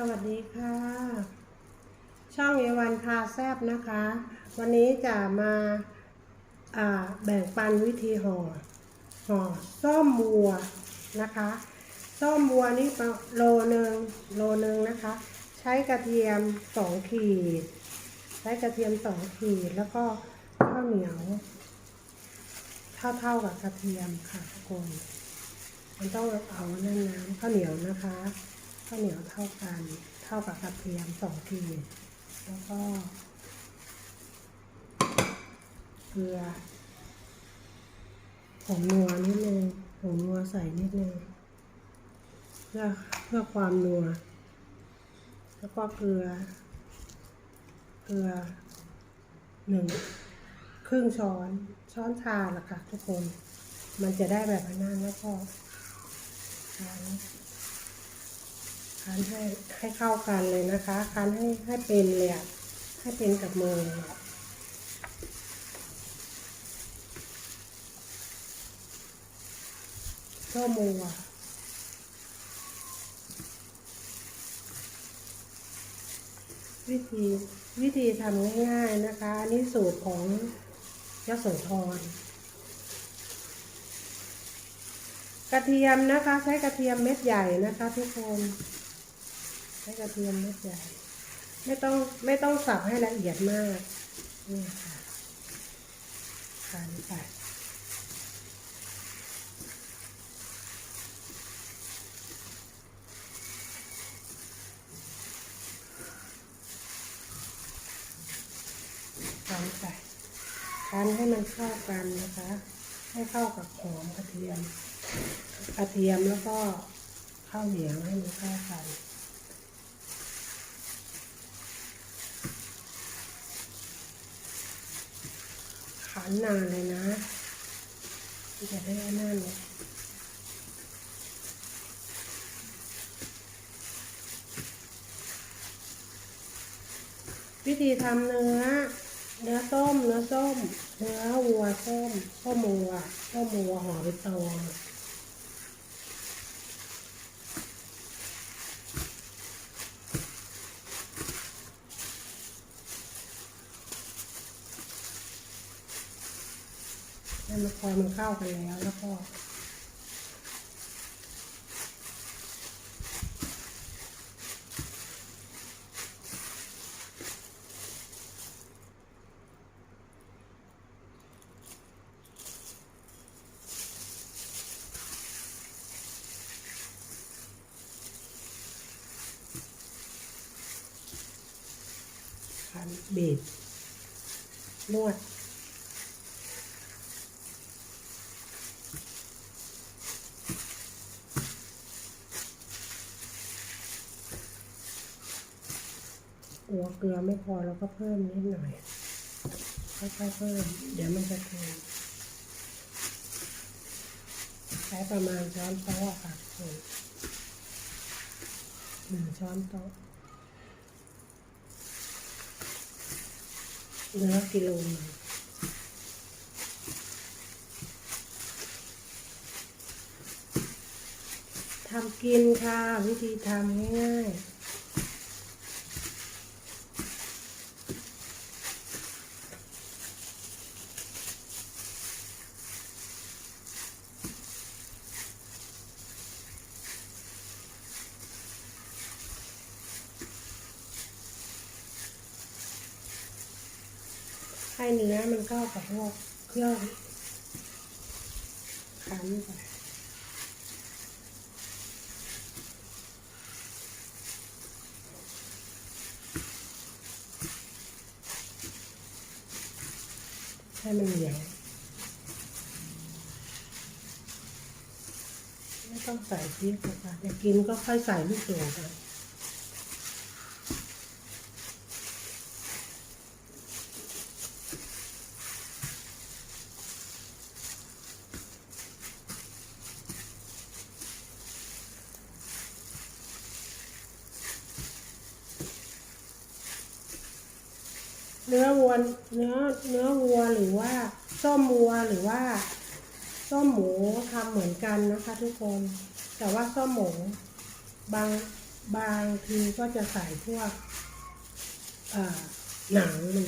สวัสดีค่ะ ช่องเอวันพาแซบนะคะ วันนี้จะมาาแบ่งปันวิธีห่อห่อส้มวัวนะคะส้มวัวนี่ประโลหนึ่งโลหนึ่งนะคะ ใช้กระเทียมสองขีด ใช้กระเทียมสองขีดแล้วก็ข้าวเหนียวเท่าๆกับกระเทียมค่ะทุกคนมันต้องเอาในน้ำข้าวเหนียวนะคะ ข้าวเหนียวเท่ากันเท่ากับกระเทียมสองขีแล้วก็เกลือผงนัวนิดนึงผงนัวใส่นิดนึงเพื่อเพื่อความนัว แล้วก็เกลือ เกลือหนึ่งครึ่งช้อนช้อนชาละค่ะทุกคน มันจะได้แบบนั้นแล้วก็ คันให้ให้เข้ากันเลยนะคะคันให้ให้เป็นเลยอะให้เป็นกับมือเลยอะก็มัววิธีวิธีทำง่ายๆนะคะ อันนี้สูตรของยโสธรกระเทียมนะคะ ใช้กระเทียมเม็ดใหญ่นะคะทุกคน ช้กระเทียมเม็ดใหญ่ไม่ต้องไม่ต้องสับให้ละเอียดมากนี่ค่ะขันไปขันไปขันให้มันเข้ากันนะคะ ให้เข้ากับหอมกระเทียม กระเทียมแล้วก็ข้าวเหนียวให้มันเข้ากัน ขันนานเลยนะจะได้นั่นเลยวิธีทำเนื้อ เนื้อส้ม เนื้อส้ม เนื้อวัวส้ม ส้มวัว ส้มวัวห่อใบตองให้มัน พอมันเข้ากันแล้วแล้วก็ขันบีบนวด เกลือไม่พอเราก็เพิ่มนิดหน่อย ค่อยๆเพิ่ม เดี๋ยวมันจะเค็มใช้ประมาณช้อนโต๊ะค่ะทุกคนหนึ่งช้อนโต๊ะเนื้อกิโลนึงทำกินค่ะ วิธีทำง่ายๆ ให้เนื้อมันเข้ากับพวกเครื่องคั้นไปให้มันเหนียวไม่ต้องใส่พริกนะคะจะกินก็ค่อยใส่ลูกโดดค่ะ นื้อวัวเนื้อเนื้อวัวหรือว่าส้มวัวหรือว่าส้มหมูทำเหมือนกันนะคะ ทุกคน แต่ว่าส้มหมูบางบางทีก็จะใส่พวกหนังมัน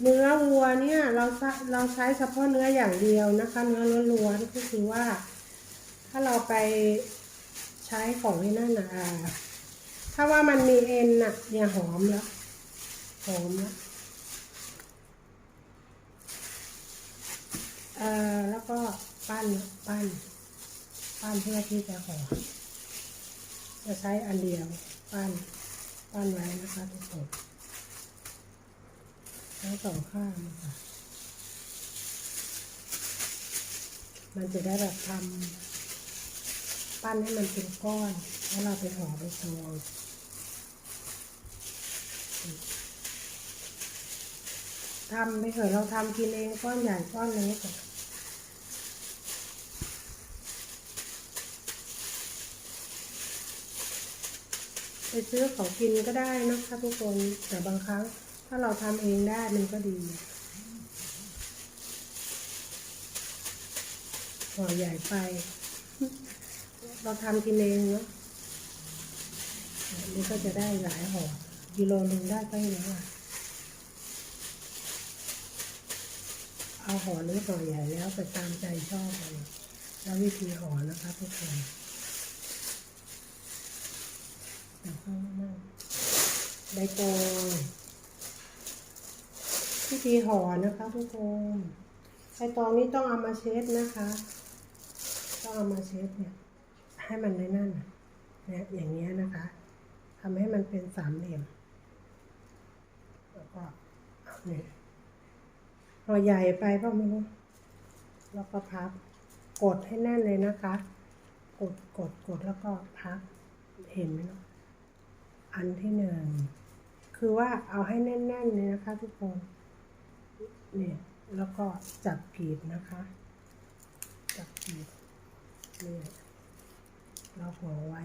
เนื้อวัวเนี่ยเราเราใช้เฉพาะเนื้ออย่างเดียวนะคะ เนื้อล้วนๆก็คือว่า ถ้าเราไปใช้ของที่นั่นนะอ่า ถ้าว่ามันมีเอ็นน่ะเนี่ยหอมแล้ว หอมแล้วเอ่อแล้วก็ปั้นปั้น ปั้นเพื่อที่จะห่อจะใช้อันเดียวปั้น ปั้นไว้นะคะทุกคนทั้งสองข้างนะคะมันจะได้แบบทำ ปั้นให้มันเป็นก้อน แล้วเราไปห่อไปซองทำไม่เคยเราทำกินเองก้อนใหญ่ก้อนเล็กไปซื้อของกินก็ได้นะคะทุกคน แต่บางครั้งถ้าเราทำเองได้มันก็ดีห่อใหญ่ไป เราทำกินเองเนาะอันนี่ก็จะได้หลายห่อกิโลหนึ่งได้ก็เยอะอะเอาห่อเล็กห่อใหญ่แล้วไปตามใจชอบเลยแล้ววิธีห่อนะคะทุกคนแล้วก็นั่งใบตองพิธีห่อนะคะทุกคนใบตองนี้ต้องเอามาเช็ดนะคะ ต้องเอามาเช็ดเนี่ย ให้มันในนั่นเนี่ยอย่างเงี้ยนะคะทำให้มันเป็นสามเหลี่ยม แล้วก็เนี่ยห่อใหญ่ไปเปล่าไม่รู้แล้วก็พับ กดให้แน่นเลยนะคะ กดกดกดแล้วก็พับ เห็นไหมเนาะอันที่หนึ่งคือว่าเอาให้แน่นๆเลยนะคะทุกคนเนี่ยแล้วก็จับกรีบนะคะ จับกรีบเนี่ย เราห่อไว้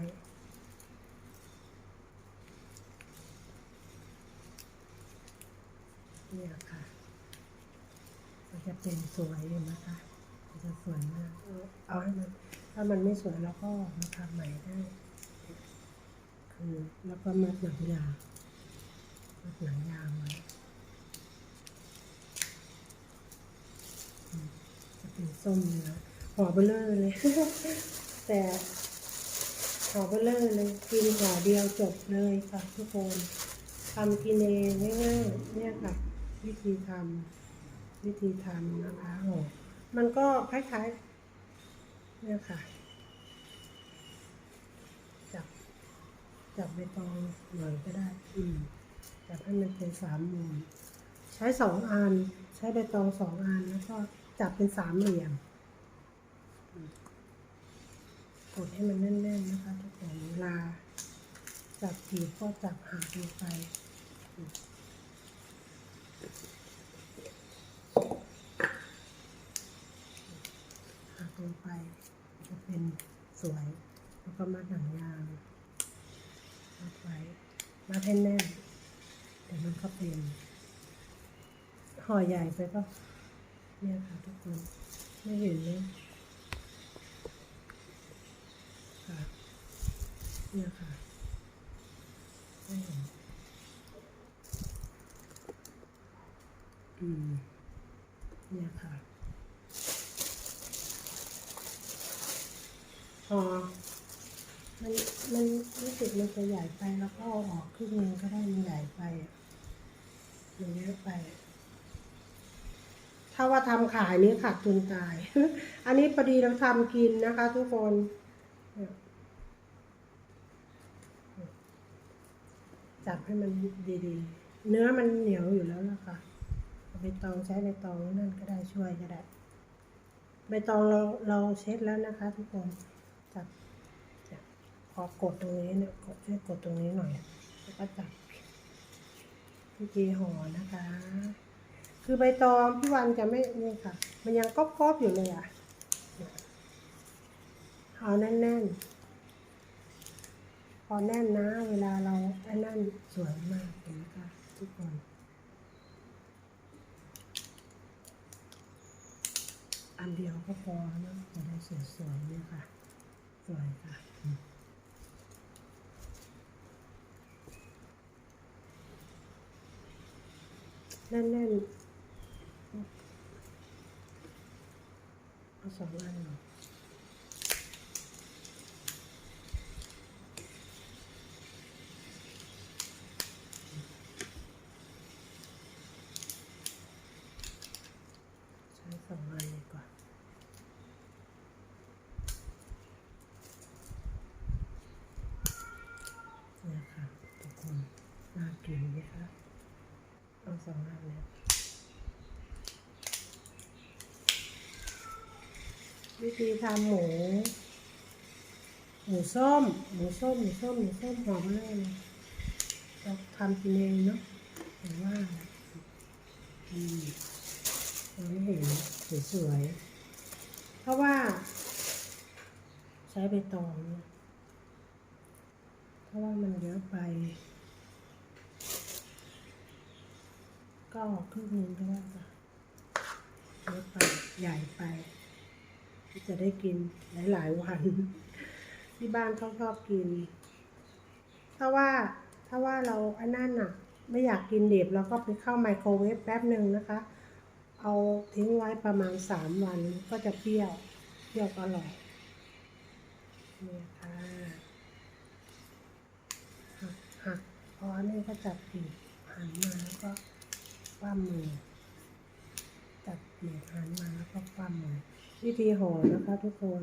เนี่ยค่ะ มันจะเป็นสวยเห็นไหมคะมันจะสวยมากเอาเอาให้มัน ถ้ามันไม่สวยเราก็มาทำใหม่ได้ คือแล้วก็มัดหนังยางมัดหนังยางไว้จะเป็นส้มเนื้อห่อเบลเลอร์เลย แต่ ห่อเบลเลอร์เลยกินห่อเดียวจบเลยค่ะทุกคนทำกินเองง่ายๆเนี่ยค่ะ วิธีทำวิธีทำนะคะห่อมันก็คล้ายๆ เนี่ยค่ะ จับ จับใบตองหน่อยก็ได้อืมจับให้มันเป็นสามมุมใช้สองอัน ใช้ใบตองสองอันแล้วก็จับเป็นสามเหลี่ยมอืม กดให้มันแน่นๆนะคะทุกคนเวลาจับจีบก็จับหาลงไปหักลงไปจะเป็นสวย แล้วก็มัดหนังยางมัดไว้มัดให้แน่นเดี๋ยวมันก็เป็นห่อใหญ่ไปก็เนี่ยค่ะทุกคน ไม่เห็นเลย ค่ะเนี่ยค่ะไม่เห็นอืมเนี่ยค่ะ พอ มันมันรู้สึกมันจะใหญ่ไปแล้วก็เอาออกครึ่งนึงก็ได้มันใหญ่ไปมันเยอะไป ถ้าว่าทำขายนี่ขาดทุนตาย อันนี้พอดีเราทำกินนะคะทุกคน จับให้มันดีๆ เนื้อมันเหนียวอยู่แล้วนะคะใบตองใช้ใบตองนั่นก็ได้ช่วยก็ได้ ใบตองเราเราเช็ดแล้วนะคะ ทุกคนจับพอกดตรงนี้เนี่ยกดช่วยกดตรงนี้หน่อย แล้วก็จับพิธีห่อนะคะ คือใบตองพี่วันจะไม่นี่ค่ะ มันยังก๊อบๆอยู่เลยอะเนี่ย เอาแน่นๆ พอแน่นนะ เวลาเราไอ้นั่นสวยมากเห็นไหมคะทุกคนอันเดียวก็พอนะจะได้สวยๆเนี่ยค่ะ สวยค่ะ แน่นๆเอาสองอันเหรอใช้สองอันดีกว่า เนี่ยค่ะทุกคนน่ากินไหมคะ เอาสองอันเนี่ยวิธีทำหมู หมูส้ม หมูส้ม หมูส้ม หมูส้มหอมมากเลยเราทำกินเองเนาะเห็นว่าอืมเราไม่เห็นสวยๆเพราะว่า ใช้ใบตองนะเพราะว่ามันเยอะไป ก็ครึ่งนึงก็ได้ค่ะเยอะไปใหญ่ไป จะได้กินหลาย ๆ วัน ที่บ้านเขาชอบกิน ถ้าว่าถ้าว่าเราอันนั้นน่ะ ไม่อยากกินเด็บเราก็ไปเข้าไมโครเวฟแป๊บหนึ่งนะคะ เอาทิ้งไว้ประมาณสามวันก็จะเปรี้ยวเปรี้ยวก็อร่อยนี่ค่ะหักหักพออันนี้ก็จับปีกหันมาแล้วก็ คว่ำมือจับปีกหันมาแล้วก็คว่ำมือวิธีห่อนะคะทุกคน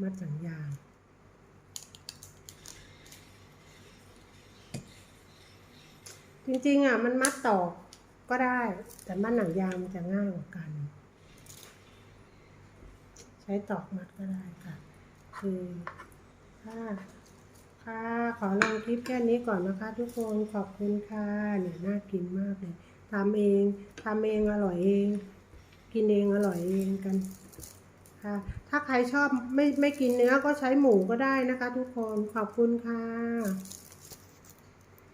มัดสังยางจริงๆอะมันมัดตอกก็ได้ แต่มัดหนังยางมันจะง่ายกว่ากัน ใช้ตอกมัดก็ได้ค่ะ คือถ้าค่ะขอลงคลิปแค่นี้ก่อนนะคะ ทุกคนขอบคุณค่ะเนี่ยน่ากินมากเลย ทำเองทำเองอร่อยเอง กินเองอร่อยเองกันค่ะถ้าใครชอบไม่ไม่กินเนื้อก็ใช้หมูก็ได้นะคะ ทุกคนขอบคุณค่ะ